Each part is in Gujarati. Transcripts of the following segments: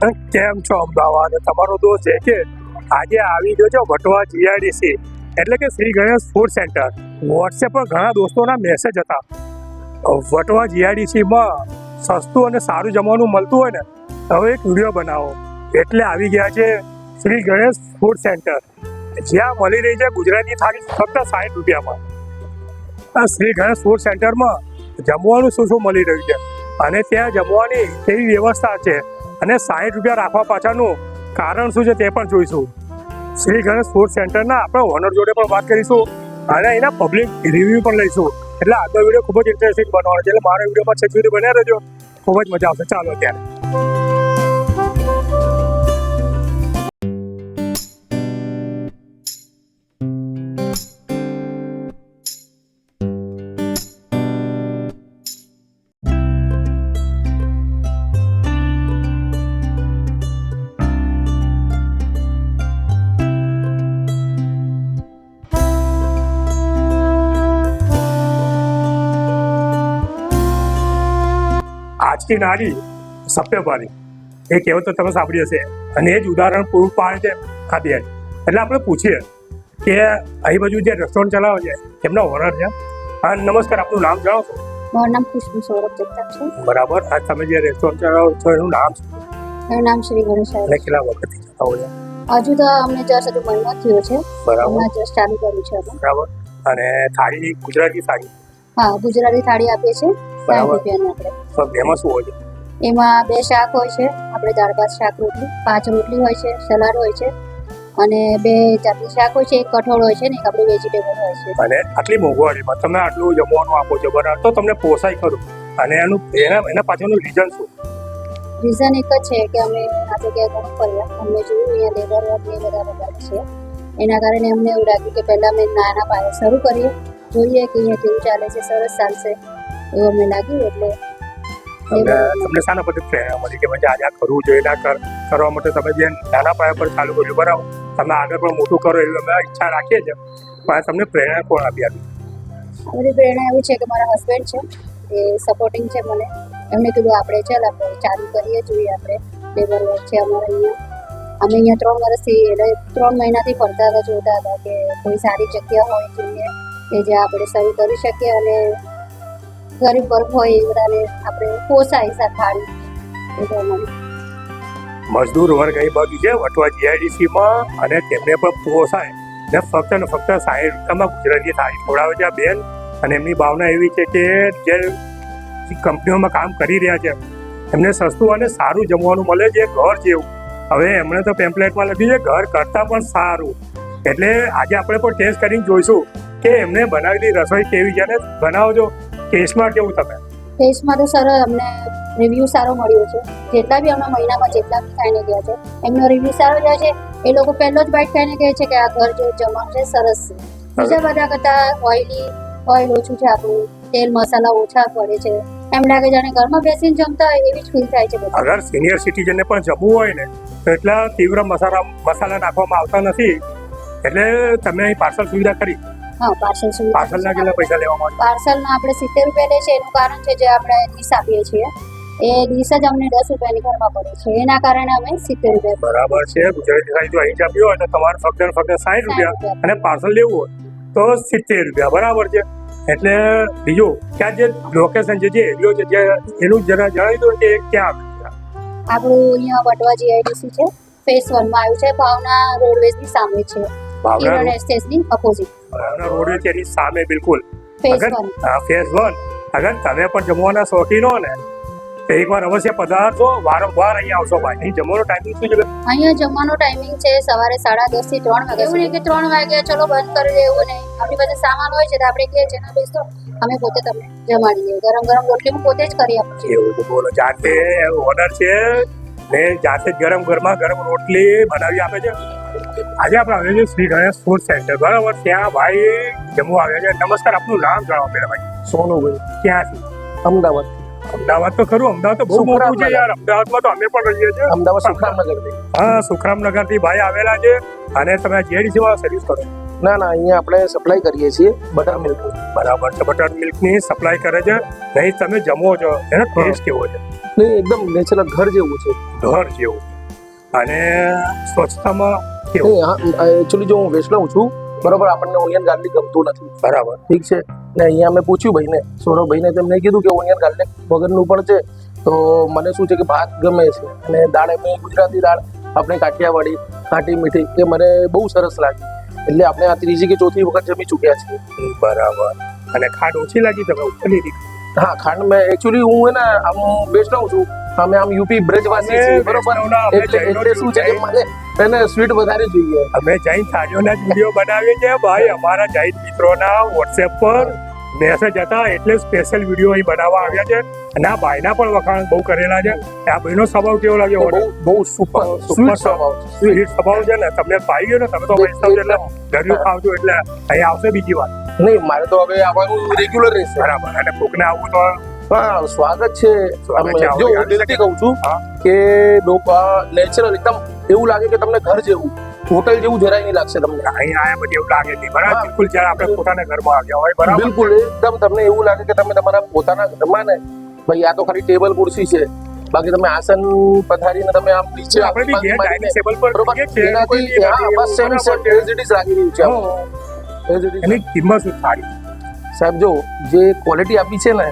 કેમ છો અમદાવાદ? તમારો દોસ્ત છે કે આજે આવી ગયો છે વટવા જીઆઈડીસી એટલે કે Shri Ganesh food centre WhatsApp પર ઘણા દોસ્તોના મેસેજ હતા. વટવા જીઆઈડીસીમાં સસ્તું અને સારું જમવાનું મળતું હોય ને હવે એક વીડિયો બનાવો. એટલે આવી ગયા છે શ્રી ગણેશ ફૂડ સેન્ટર જ્યાં મળી રહી છે ગુજરાતી થાળી ફક્ત સાઠ રૂપિયામાં. આ શ્રી ગણેશ ફૂડ સેન્ટરમાં જમવાનું શું શું મળી રહ્યું છે? અને ત્યાં જમવાની કેવી વ્યવસ્થા છે? અને સાઠ રૂપિયા રાખવા પાછળનું કારણ શું છે તે પણ જોઈશું. શ્રી ગણેશ ફૂડ સેન્ટરના આપણે ઓનર જોડે પણ વાત કરીશું અને એના પબ્લિક રિવ્યુ પણ લઈશું. એટલે આજનો વીડિયો ખૂબ જ ઇન્ટરેસ્ટિંગ બનવાનો છે. એટલે મારો વિડીયોમાં છેક સુધી બન્યા રહેજો. ખૂબ જ મજા આવશે. ચાલો અત્યારે. આજથી નારી સભ્યભારી એ કહેવત તો તમે સાંભળી હશે. અને એ જ ઉદાહરણ પૂરું પાડે છે આ બેન એટલે આપણે પૂછીએ કે અહીં બાજુ જે રેસ્ટોરન્ટ ચલાવે છે એમના ઓનર છે. હા નમસ્કાર આપનું નામ જણાવો છો? મારું નામ ખુશ્બુ સૌરભ જગતાપ છે. બરાબર. આ તમે જે રેસ્ટોરન્ટ ચલાવો છો એનું નામ શું? મારું નામ શ્રી ગણેશ અને કેટલા વખતથી જતા હોય હજુ તો અમને જસ્ટ હજુ મહિનો થયો છે. બરાબર. જસ્ટ ચાલુ કર્યું છે. બરાબર. અને થાળી ગુજરાતી થાળી? હા ગુજરાતી થાળી આપીએ છીએ. બરાબર. તો એમાં શું હોય છે? એમાં બે શાક હોય છે આપણે દાળ ભાત શાક રોટલી પાંચ રોટલી હોય છે સલાડ હોય છે અને બે જાતની શાક હોય છે એક કઠોળ હોય છે ને એક આપણે વેજીટેબલ હોય છે. અને આટલી મોંઘવારીમાં તમે આટલું જમવાનું આપો છો બરાબર? તો તમને પોસાય ખરું. અને એનું એના એના પાછળનું રીઝન શું? રીઝન એક જ છે કે અમે આ જગ્યાએ ઘણું ફર્યા અમને જોયું અહીંયા લેબર વર્ક એ બધા વધારે છે. એના કારણે અમને એવું લાગ્યું કે પહેલાં અમે નાના પાયે શરૂ કરીએ. જોઈએ કે અહીંયા કેવું ચાલે છે સરસ ચાલશે. એવું અમને લાગ્યું એટલે તમને શાના પરથી પ્રેરણા મળી કે આજે આ કરવું જોઈએ ના કર કરવા માટે તમે જે નાના પાયા પર ચાલુ કર્યું બરાબર? તમે આગળ પણ મોટું કરો એવી અમે ઈચ્છા રાખીએ છીએ. પણ તમને પ્રેરણા કોણ આપી આપી મારી પ્રેરણા એવું છે કે મારા હસબન્ડ છે એ સપોર્ટિંગ છે મને. એમને કીધું આપણે ચાલ આપણે ચાલુ કરીએ જોઈએ આપણે. લેબર વર્ક છે અમારે અહીંયા. અમે અહીંયા ત્રણ વર્ષથી એટલે ત્રણ મહિનાથી ફરતા હતા જોતા હતા કે કોઈ સારી જગ્યા હોય જોઈએ કે જ્યાં આપણે શરૂ કરી શકીએ અને ગરીબ વર્ગ હોય એ આપણે પોસાય સા થાળી. મજદૂર વર્ગ એ બાજુ છે, વટવા જીઆઈડીસીમાં અને તેમને પણ પોસાય. ને ફક્ત ને ફક્ત સાઠ રૂપિયામાં ગુજરાતી થાળી ખવડાવે છે બેન. અને એમની ભાવના એવી છે કે જે કંપનીઓમાં કામ કરી રહ્યા છે. એમને સસ્તું અને સારું જમવાનું મળે છે ઘર જેવું. હવે એમણે તો પેમ્પલેટમાં લખ્યું છે, ઘર કરતાં પણ સારું. એટલે આજે આપણે પણ ટેસ્ટ કરીને જોઈશું કે એમને બનાવેલી રસોઈ કેવી છે અને બનાવજો. ટેસ્ટમાં કેવું તમે? ટેસ્ટમાં તો સર અમને રિવ્યૂ સારો મળ્યો છે. જેટલા બી અમે મહિનામાં જેટલા બી ખાઈને ગયા છે એમનો રિવ્યૂ સારો જાય છે. એ લોકો પહેલો જ બાઇટ ખાઈને કહે છે કે આ ઘર જે જમણ છે સરસ છે. બીજા બધા કરતાં ઓઇલી ઓઇલ ઓછું છે આપણું. તેલ મસાલા ઓછા પડે છે. એમ લાગે જાણે ઘરમાં બેસીને જમતા હોય એવી જ ફીલ થાય છે અગર સિનિયર સિટીઝનને પણ જમવું હોય ને તો એટલા તીવ્ર મસાલા મસાલા નાખવામાં આવતા નથી. એટલે તમે અહીં પાર્સલ સુવિધા કરી. હા પાર્સલ સુવિધા પાર્સલના કેટલા પૈસા લેવામાં આવે પાર્સલના આપણે સિત્તેર રૂપિયા લે છે એનું કારણ છે જે આપણે ડીશ આપીએ છીએ. એ ડીશ જ અમને દસ રૂપિયાની ઘરમાં પડે છે. એના કારણે અમે સિત્તેર રૂપિયા બરાબર છે. ગુજરાતી થાળી જો અહીં આપ્યું હોય તો તમારે ફક્ત ફક્ત સાઠ રૂપિયા. અને પાર્સલ લેવું હોય તો સિત્તેર રૂપિયા. બરાબર છે. એટલે બીજું ત્યાં જે લોકેશન છે જે એરિયો છે જે એનું જરા જણાવી દો કે ક્યાં આપણું અહીંયા વટવા જીઆઈડીસી છે. ફેસ વનમાં આવ્યું છે. ભાવના રોડવેઝની સામે છે. ભાવના રોડ છે એની સામે બિલકુલ. ફેસ અગર વન ફેઝ વન અગર તમે પણ જમવાના શોખીન હો ને તો એકવાર અવશ્ય પધારશો વારંવાર અહીંયા આવશો ભાઈ. અહીં જમવાનો ટાઈમિંગ શું છે અહીંયા જમવાનો ટાઈમિંગ છે સવારે સાડા દસથી ત્રણ વાગે એવું નહીં કે ત્રણ વાગે ચલો બંધ કરી દે એવું નહીં. આપણી પાસે સામાન હોય છે તો આપણે કહીએ છીએ ના બેસતો અમે પોતે તમને જમાડી દઈએ. ગરમ ગરમ રોટલી હું પોતે જ કરી આપું છું. એવું તો બોલો. જાતે ઓર્ડર છે ને જાતે જ ગરમ ઘરમાં ગરમ રોટલી બનાવી આપે છે. આજે આપણે આવ્યા છે શ્રી ગણેશ ફૂડ સેન્ટર બરાબર? ત્યાં ભાઈ જમવા આવ્યા છે. નમસ્કાર આપનું નામ જણાવો પેલા ભાઈ. સોનુભાઈ. ક્યાંથી અમદાવાદ. અમદાવાદ તો ખરું અમદાવાદ તો બહુ મોટું છે યાર. અમદાવાદમાં તો અમે પણ રહીએ છીએ. અમદાવાદ સુખરામનગર હા સુખરામનગરથી ભાઈ આવેલા છે. અને તમે જેડીસી માં સર્વિસ કરો. ના ના અહીંયા આપણે સપ્લાય કરીએ છીએ બટર મિલ્ક બરાબર છે બટર મિલ્કની સપ્લાય કરે છે. નહીં તમે જમો છો. એનો ટેસ્ટ કેવો છે? નહીં એકદમ નેચરલ ઘર જેવું છે. ઘર જેવું અને સ્વચ્છતામાં એકચ્યુઅલી જો હું વૈષ્ણવ છું બરોબર આપણને ઓનિયન ગાર્લિક ગમતું નથી. બરાબર. ઠીક છે? ને અહીંયા મેં પૂછ્યું ભાઈને સૌરભભાઈને તેમને કીધું કે ઓનિયન ગાર્લિક વગરનું પણ છે. તો મને શું છે કે ભાત ગમે છે? અને દાળ એમની ગુજરાતી દાળ આપણે કાઠિયાવાડી ખાટી મીઠી એ મને બહુ સરસ લાગી. એટલે આપણે આ ત્રીજી કે ચોથી વખત જમી ચૂક્યા છીએ. બરાબર. અને ખાંડ ઓછી લાગી તમે ઉપર લીધી હા ખાંડ મેં એકચ્યુઅલી હું હે ને આમ વૈષ્ણવ છું અમે આમ યુપી બ્રજવાસી છીએ બરોબર? એટલે એટલે શું છે કે જૈન- એને સ્વીટ વધારે જોઈએ. અમે જૈન થાળીઓના જ વીડિયો બનાવીએ છીએ. ભાઈ અમારા જૈન મિત્રોના વોટ્સએપ પર મેસેજ હતા એટલે સ્પેશિયલ વીડિયો અહીં બનાવવા આવ્યા છે. અને આ ભાઈના પણ વખાણ બહુ કરેલા છે. આ ભાઈનો સ્વભાવ કેવો લાગ્યો બહુ બહુ સુપર સુપર સ્વભાવ સ્વીટ સ્વભાવ છે ને. તમને પાઈ ગયો ને તમે તો વૈષ્ણવ એટલે ઘરનું ખાવજો એટલે અહીં આવશે બીજી વાર. નહીં મારે તો હવે આવવાનું રેગ્યુલર રહેશે. બરાબર. અને કોકને આવવું તો હા સ્વાગત છે. જો હું દિલથી કહું છું કે લોકો નેચરલ એકદમ એવું લાગે કે તમને ઘર જેવું હોટલ જેવું જરાય નહીં લાગશે તમને. અહીંયા આયા પછી એવું લાગે નહીં. બરાબર બિલકુલ જ્યારે આપણે પોતાના ઘરમાં આવ્યા હોય બરાબર. બિલકુલ એકદમ તમને એવું લાગે કે તમે તમારા પોતાના ઘરમાં ને ભાઈ આ તો ખાલી ટેબલ ખુરશી છે. બાકી તમે આસન પથારીને તમે આમ નીચે આપણે બી ઘેર ડાઇનિંગ ટેબલ પર એનાથી હા બસ same same. As it is લાગી રહ્યું છે. એની કિંમત શું સારી સાહેબ જો જે ક્વોલિટી આપી છે ને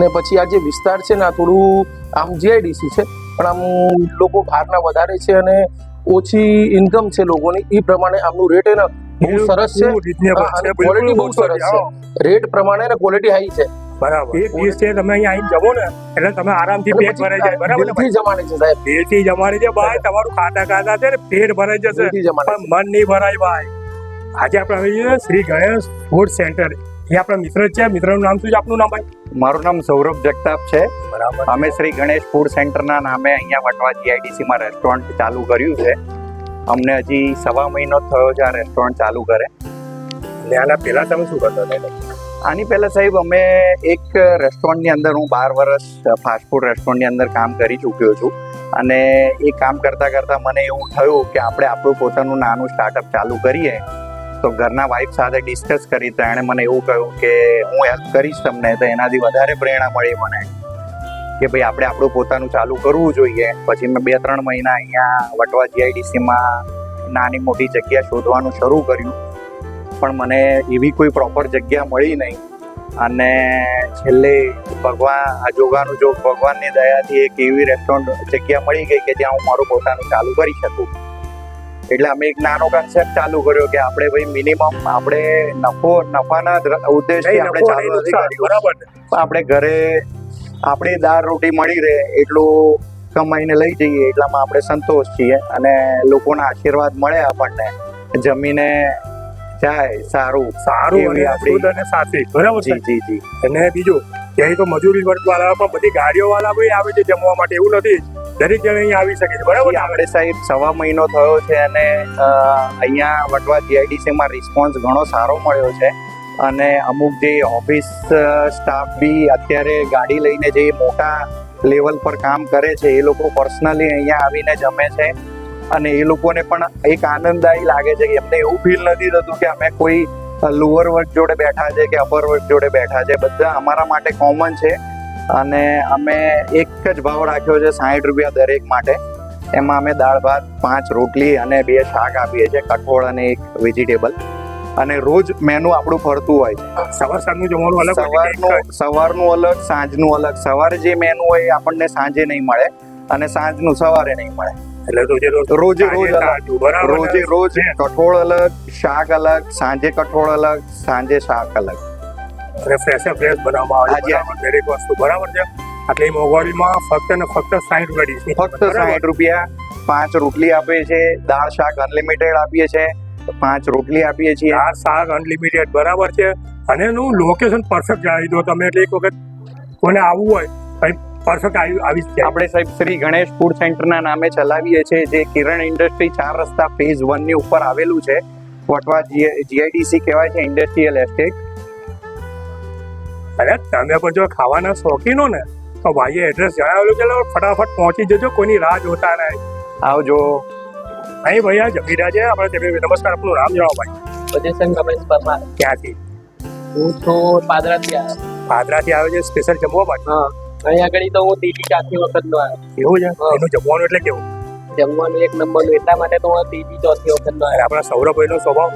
ને પછી આ જે વિસ્તાર છે ને આ થોડું આમ જીઆઈડીસી છે પણ આમ લોકો બહારના વધારે છે અને ઓછી ઇન્કમ છે લોકોની એ પ્રમાણે આમનું રેટ એને બહુ સરસ છે. અને ક્વોલિટી બહુ બહુ સરસ છે. રેટ પ્રમાણે ને ક્વોલિટી હાઈ છે. બરાબર. એક દિવસ છે તમે અહીંયા આવીને જમો ને એટલે તમે આરામથી પેટ ભરાઈ જાય. બરાબર દિલથી જમાડે છે સાહેબ. દિલથી જમાડી છે ભાઈ તમારું ખાતા ખાતા છે ને પેટ ભરાઈ જશે. પણ મન નહીં ભરાય ભાઈ. આજે આપણે આવી શ્રી ગણેશ ફૂડ સેન્ટર એ આપણા મિત્ર છે મિત્રનું નામ શું છે? આપનું નામ ભાઈ? મારું નામ સૌરભ જગતાપ છે. બરાબર. અમે શ્રી ગણેશ ફૂડ સેન્ટરના નામે અહીંયા વટવા જીઆઈડીસીમાં રેસ્ટોરન્ટ ચાલુ કર્યું છે. અમને હજી સવા મહિનો થયો છે આ રેસ્ટોરન્ટ ચાલુ કરે. અને આના પહેલા તમે શું કરતા હતા આની પહેલા સાહેબ અમે એક રેસ્ટોરન્ટની અંદર હું બાર વર્ષ ફાસ્ટફૂડ રેસ્ટોરન્ટની અંદર કામ કરી ચૂક્યો છું. અને એ કામ કરતાં કરતાં મને એવું થયું કે આપણે આપણું પોતાનું નાનું સ્ટાર્ટઅપ ચાલુ કરીએ. તો ઘરના વાઈફ સાથે ડિસ્કસ કરી તો એણે મને એવું કહ્યું કે હું હેલ્પ કરીશ તમને તો એનાથી વધારે પ્રેરણા મળી મને કે ભાઈ આપણે આપણું પોતાનું ચાલુ કરવું જોઈએ. પછી મેં બે ત્રણ મહિના અહીંયા વટવા જીઆઈડીસીમાં નાની મોટી જગ્યા શોધવાનું શરૂ કર્યું. પણ મને એવી કોઈ પ્રોપર જગ્યા મળી નહીં. અને છેલ્લે ભગવાન જોગાનું જોગ ભગવાનની દયાથી એક એવી રેસ્ટોરન્ટ જગ્યા મળી ગઈ કે જ્યાં હું મારું પોતાનું ચાલુ કરી શકું. એટલે અમે એક નાનો કન્સેપ્ટ ચાલુ કર્યો કે આપણે ભાઈ મિનિમમ આપણે નફો નફાના ઉદ્દેશથી આપણે ચાલુ નથી બરાબર. આપણે ઘરે આપણી દાળ રોટી મળી રહે એટલું કમાઈને લઈ જઈએ એટલામાં આપણે સંતોષ છીએ અને લોકોના આશીર્વાદ મળે આપણને. જમીને જાય સારું. સારું અને આપણી- અને બરાબર જી જી જી. અને બીજું ક્યાંય તો મજૂરી વર્ગ વાળા પણ બધી ગાડીઓ વાળા ભાઈ આવે છે જમવા માટે એવું નથી. દરેક જણ અહીંયા આવી શકે છે બરાબર આપણે સાહેબ સવા મહિનો થયો છે અને અહીંયા વટવા જીઆઈડીસીમાં રિસ્પોન્સ ઘણો સારો મળ્યો છે. અને અમુક જે ઓફિસ સ્ટાફ બી અત્યારે ગાડી લઈને જે મોટા લેવલ પર કામ કરે છે એ લોકો પર્સનલી અહીંયા આવીને જમે છે. અને એ લોકોને પણ એક આનંદદાયી લાગે છે કે એમને એવું ફીલ નથી થતું કે અમે કોઈ લોઅર વર્ગ જોડે બેઠા છે કે અપર વર્ગ જોડે બેઠા છે. બધા અમારા માટે કોમન છે. અને અમે એક જ ભાવ રાખ્યો છે સાઠ રૂપિયા દરેક માટે. એમાં અમે દાળ ભાત પાંચ રોટલી અને બે શાક આપીએ છીએ કઠોળ અને એક વેજીટેબલ અને રોજ મેનુ આપણું ફરતું હોય સવાર સાંજનું જમવાનું અલગ સવારનું સવારનું અલગ સાંજનું અલગ. સવારે જે મેનુ હોય એ આપણને સાંજે નહીં મળે અને સાંજનું સવારે નહીં મળે. એટલે રોજે રોજ રોજે? રોજ કઠોળ અલગ શાક અલગ સાંજે કઠોળ અલગ સાંજે શાક અલગ. અને ફ્રેશ ફ્રેશ બનાવવામાં આવે છે. દરેક વસ્તુ. બરાબર છે? આટલી મોંઘવારીમાં ફક્ત ને ફક્ત સાઠ રૂપિયા ડીશ ફક્ત? સાઠ રૂપિયા પાંચ રોટલી આપીએ છીએ દાળ શાક અનલિમિટેડ આપીએ છીએ પાંચ રોટલી આપીએ છીએ. દાળ શાક અનલિમિટેડ બરાબર છે? અને એનું લોકેશન પરફેક્ટ જણાવી દો તમે એટલે એક વખત કોને આવવું હોય કઈ પરફેક્ટ આવી આવી જ આપણે સાહેબ શ્રી ગણેશ ફૂડ સેન્ટરના નામે ચલાવીએ છીએ જે કિરણ ઇન્ડસ્ટ્રી ચાર રસ્તા ફેઝ વનની ઉપર આવેલું છે. વટવા જીઆઈડીસી કહેવાય છે ઇન્ડસ્ટ્રીયલ એસ્ટેટ અને તમે પણ જો ખાવાના શોખીનો ને તો ભાઈએ એડ્રેસ જણાવેલું છે ફટાફટ પહોંચી જજો કોઈની રાહ જોતા નહીં. આવજો. અહીં ભૈયા જમીરા છે આપણે તેમને નમસ્કાર આપનું નામ જણાવો ભાઈ. પજેશન રમેશ પરમાર. ક્યાંથી? હું તો પાદરાથી આવ્યો. પાદરાથી આવ્યો છે સ્પેશિયલ જમવા માટે? હા અહીં આગળ તો હું ત્રીજી ચારથી વખત નો આવ્યો. એવું છે? એનું જમવાનું એટલે કેવું? જમવાનું એક નંબરનું એટલા માટે તો હું ત્રીજી ચોથી વખત નો આવ્યો. આપણા સૌરભભાઈનો સ્વભાવ.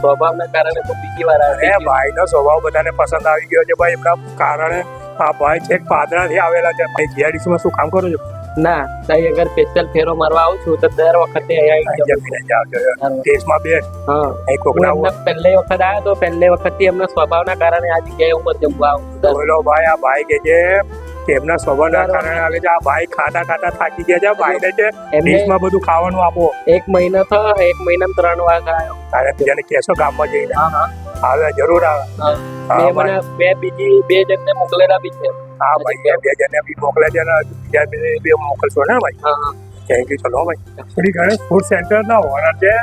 સ્વભાવના કારણે તો બીજી વાર આવે ભાઈનો સ્વભાવ બધાને પસંદ આવી ગયો છે ભાઈ. એમના કારણે આ ભાઈ છેક પાદરાથી આવેલા છે. ભાઈ માં શું કામ કરો છો? ના તઈ અગર સ્પેશિયલ ફેરો મારવા આવું છું તો દર વખતે છો. દેશમાં બે હા. એક એમને પહેલી વખત આવ્યો તો પહેલી વખતથી એમના સ્વભાવના કારણે આ જગ્યાએ હું જમવા આવું છું. ભાઈ આ ભાઈ કે છે કે એમના સ્વભાવના કારણે આવે છે. આ ભાઈ ખાતા ખાતા થાકી ગયા છે. ભાઈને છે ડીશમાં બધું ખાવાનું આપો. એક મહિનો થયો એક મહિના ત્રણ વાર ખાયો. અને બીજાને કેસો ગામમાં જઈને. આવે જરૂર આવે. બે. મને બે બીજી બે જણને મોકલેલા બી છે. હા ભાઈ બે જણને બી મોકલે છે ને બીજા બે મોકલશો ને ભાઈ? થેન્ક યુ ચલો ભાઈ? શ્રી ગણેશ ફૂડ સેન્ટરના ઓનર છે.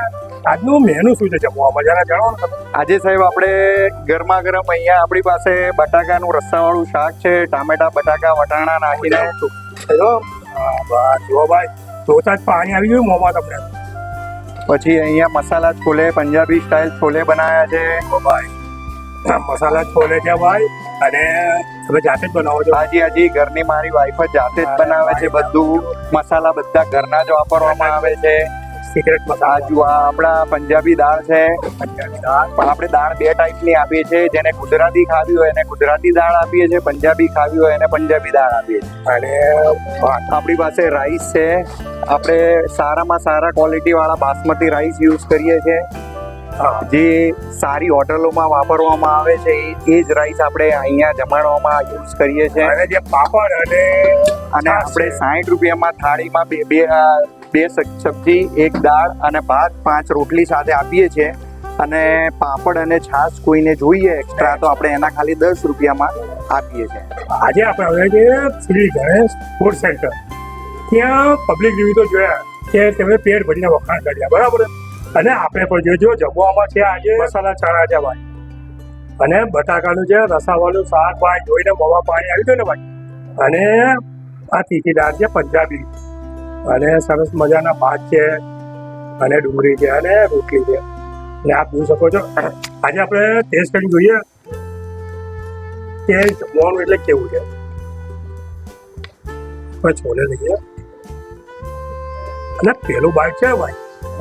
આજનું મેનુ શું છે જમવામાં જરા જણાવો ને તમે? આજે સાહેબ આપણે ગરમા ગરમ અહીંયા આપણી પાસે બટાકાનું રસ્સાવાળું શાક છે ટામેટા બટાકા વટાણા નાખીને બસ. ભાઈ જોતા જ પાણી આવી ગયું મોંમાં તમને. પછી અહીંયા મસાલા છોલે પંજાબી સ્ટાઇલ છોલે બનાવ્યા છે. ભાઈ. મસાલા છોલે છે ભાઈ. અને તમે જાતે જ બનાવો છો. હાજી હાજી ઘરની મારી વાઈફ જ જાતે જ બનાવે છે બધું. મસાલા બધા ઘરના જ વાપરવામાં આવે છે. સિક્રેટ મસાલા. જુઓ આપણા પંજાબી દાળ છે. આપણે દાળ બે ટાઈપની આપીએ છીએ. જેને ગુજરાતી ખાવી હોય એને ગુજરાતી દાળ આપીએ છીએ. પંજાબી ખાવી હોય એને પંજાબી દાળ આપીએ છીએ. અને આપણી પાસે રાઈસ છે. આપણે સારામાં સારા ક્વોલિટી વાળા બાસમતી રાઈસ યુઝ કરીએ છીએ. જે સારી હોટલોમાં વાપરવામાં આવે છે એ- જ રાઈસ આપણે અહીંયા જમાડવામાં યુઝ કરીએ છીએ. અને જે પાપડ અને અને આપણે સાઠ રૂપિયામાં થાળીમાં બે બે બે સબ્જી એક દાળ અને ભાત પાંચ રોટલી સાથે આપીએ છીએ. અને પાપડ અને છાશ કોઈને જોઈએ એક્સ્ટ્રા તો આપણે એના ખાલી દસ રૂપિયામાં આપીએ છીએ. આજે આપણે હવે છે શ્રી ગણેશ ફૂડ સેન્ટર ત્યાં પબ્લિક રિવ્યુ તો જોયા કે તેમણે પેટ ભરીને વખાણ કર્યા બરાબર? અને આપણે પણ જોજો જમવામાં છે આજે મસાલા ચણા છે ભાઈ. અને બટાકાનું છે, રસાવાળું શાક ભાઈ, જોઈને મોમાં પાણી આવી ગયું ને ભાઈ. અને આ તીખી દાળ છે પંજાબી. અને સરસ મજાના ભાત છે, અને ડુંગળી છે, અને રોટલી છે. અને આપ જોઈ શકો છો. આજે આપણે ટેસ્ટ કરી જોઈએ કે જમવાનું એટલે કેવું છે. છોલે લઈએ. અને પેલું બાઈક છે ભાઈ.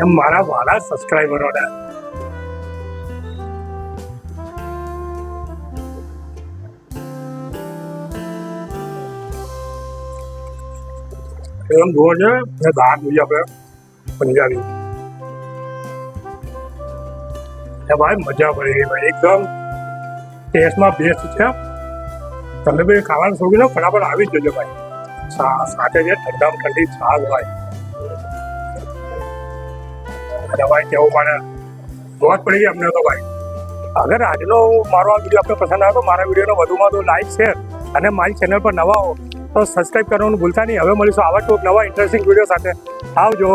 એમ મારા વાલા સબસ્ક્રાઈબરોને એમ જુઓ છે ને દાળ જોઈએ આપણે, પંજાબી. એ ભાઈ, મજા પડી ગઈ ભાઈ, એકદમ ટેસ્ટમાં બેસ્ટ છે. તમે બી ખાવાનું શોખીન ફટાફટ આવી જ જજો ભાઈ. સાથે છે ઠંડામાં ઠંડી છાશ ભાઈ ભાઈ કેવું પણ મોજ પડી ગઈ અમને તો ભાઈ. અગર આજનો મારો આ વીડિયો આપને પસંદ આવ્યો તો મારા વિડીયોનો વધુમાં વધુ લાઈક શેર અને મારી ચેનલ પર નવા હો તો સબસ્ક્રાઈબ કરવાનું ભૂલતા નહીં. હવે મળીશું આવા જ નવા ઇન્ટરેસ્ટિંગ વીડિયો સાથે. આવજો.